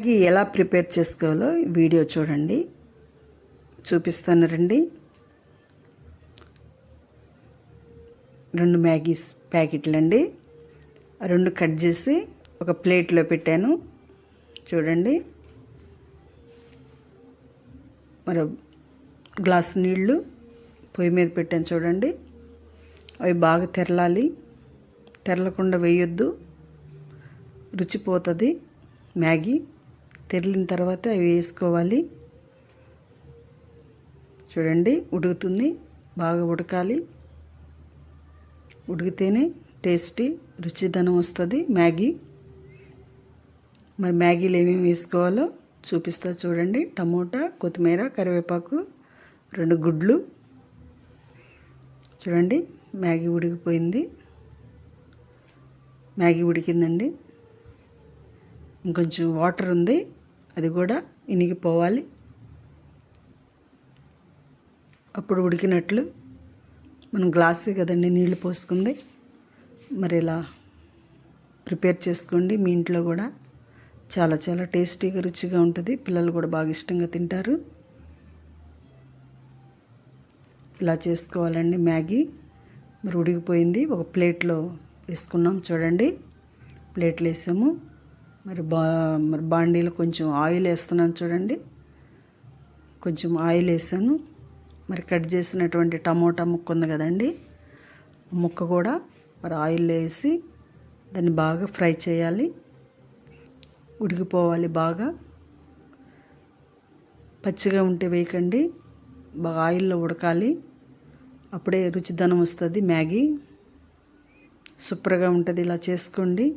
Maggi ఎలా prepare చేసుకోవాలో video చూడండి. చూపిస్తాను రండి. రెండు మ్యాగీస్ ప్యాకెట్లు అండి రెండు కట్ చేసి ఒక ప్లేట్లో పెట్టాను. చూడండి. మరి గ్లాస్ నీళ్ళు పొయ్యి మీద పెట్టాను చూడండి. అవి బాగా తెరలాలి. తెరలకుండా వేయొద్దు. రుచిపోతుంది మ్యాగీ. తెరిలిన తర్వాత అవి వేసుకోవాలి. చూడండి ఉడుకుతుంది. బాగా ఉడకాలి. ఉడికితేనే టేస్టీ రుచిదనం వస్తుంది. మ్యాగీ. మరి మ్యాగీలు ఏమేమి వేసుకోవాలో చూపిస్తా చూడండి. టమోటా కొత్తిమీర కరివేపాకు రెండు గుడ్లు. చూడండి మ్యాగీ ఉడికిపోయింది. మ్యాగీ ఉడికిందండి. ఇంకొంచెం వాటర్ ఉంది. అది కూడా ఇనిగిపోవాలి. అప్పుడు ఉడికినట్లు మనం గ్లాసే కదండి నీళ్ళు పోసుకుంది. మరి ఇలా ప్రిపేర్ చేసుకోండి. మీ ఇంట్లో కూడా చాలా చాలా టేస్టీగా రుచిగా ఉంటుంది. పిల్లలు కూడా బాగా ఇష్టంగా తింటారు. ఇలా చేసుకోవాలండి మ్యాగీ. మరి ఉడికిపోయింది. ఒక ప్లేట్లో వేసుకున్నాం చూడండి. ప్లేట్లు వేసాము. మరి బా మరి బాండీలో కొంచెం ఆయిల్ వేస్తున్నాను చూడండి. కొంచెం ఆయిల్ వేసాను. మరి కట్ చేసినటువంటి టమోటా ముక్క ఉంది కదండి. ముక్క కూడా మరి ఆయిల్ వేసి దాన్ని బాగా ఫ్రై చేయాలి. ఉడికిపోవాలి బాగా. పచ్చిగా ఉంటే వేయకండి. బాగా ఆయిల్లో ఉడకాలి. అప్పుడే రుచిదనం వస్తుంది. మ్యాగీ సూపర్గా ఉంటుంది. ఇలా చేసుకోండి.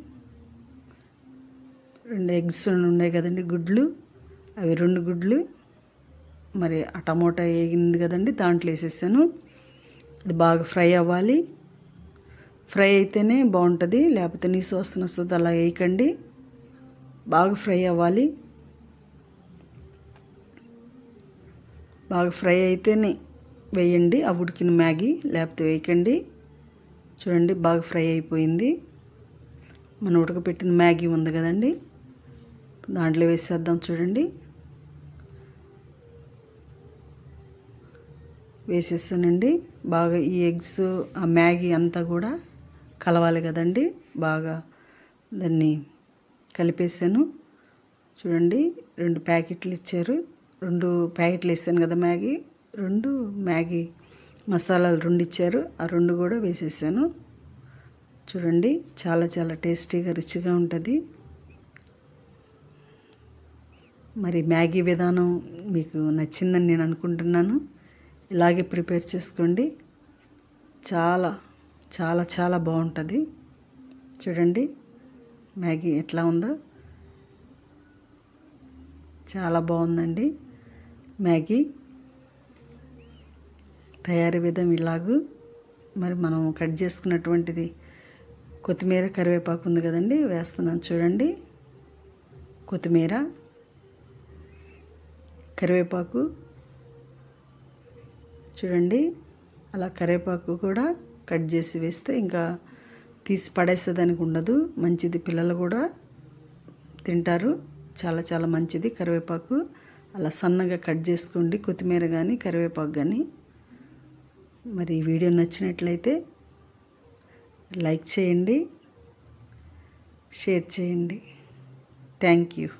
రెండు ఎగ్స్ ఉన్నాయి కదండి గుడ్లు. అవి రెండు గుడ్లు. మరి ఆ టమోటా వేగింది కదండి దాంట్లో వేసేసాను. అది బాగా ఫ్రై అవ్వాలి. ఫ్రై అయితేనే బాగుంటుంది లేకపోతే నీ వాసన వస్తుంది అలా వేయకండి. బాగా ఫ్రై అవ్వాలి. బాగా ఫ్రై అయితేనే వేయండి ఆ ఉడికిన మ్యాగీ లేకపోతే వేయకండి. చూడండి బాగా ఫ్రై అయిపోయింది. మనం ఉడకపెట్టిన మ్యాగీ ఉంది కదండి. దాంట్లో వేసేద్దాం చూడండి. వేసేసానండి బాగా ఈ ఎగ్స్ ఆ మ్యాగీ అంతా కూడా కలవాలి కదండి. బాగా దాన్ని కలిపేసాను. చూడండి రెండు ప్యాకెట్లు ఇచ్చారు. రెండు ప్యాకెట్లు వేసాను కదా మ్యాగీ. రెండు మ్యాగీ మసాలాలు రెండు ఇచ్చారు. ఆ రెండు కూడా వేసేసాను. చూడండి చాలా చాలా టేస్టీగా రుచిగా ఉంటుంది. మరి మ్యాగీ విధానం మీకు నచ్చిందని నేను అనుకుంటున్నాను. ఇలాగే ప్రిపేర్ చేసుకోండి. చాలా చాలా చాలా బాగుంటుంది. చూడండి మ్యాగీ ఎట్లా ఉందో. చాలా బాగుందండి మ్యాగీ. తయారీ విధం ఇలాగూ. మరి మనం కట్ చేసుకున్నటువంటిది కొత్తిమీర కరివేపాకు ఉంది కదండి వేస్తున్నాను చూడండి. కొత్తిమీర. కరివేపాకు. చూడండి అలా కరివేపాకు కూడా కట్ చేసి వేస్తే ఇంకా తీసి పడేసేదానికి ఉండదు. మంచిది పిల్లలు కూడా తింటారు. చాలా చాలా మంచిది కరివేపాకు. అలా సన్నగా కట్ చేసుకోండి కొత్తిమీర కానీ కరివేపాకు కానీ మరి వీడియో నచ్చినట్లయితే లైక్ చేయండి షేర్ చేయండి. Thank you.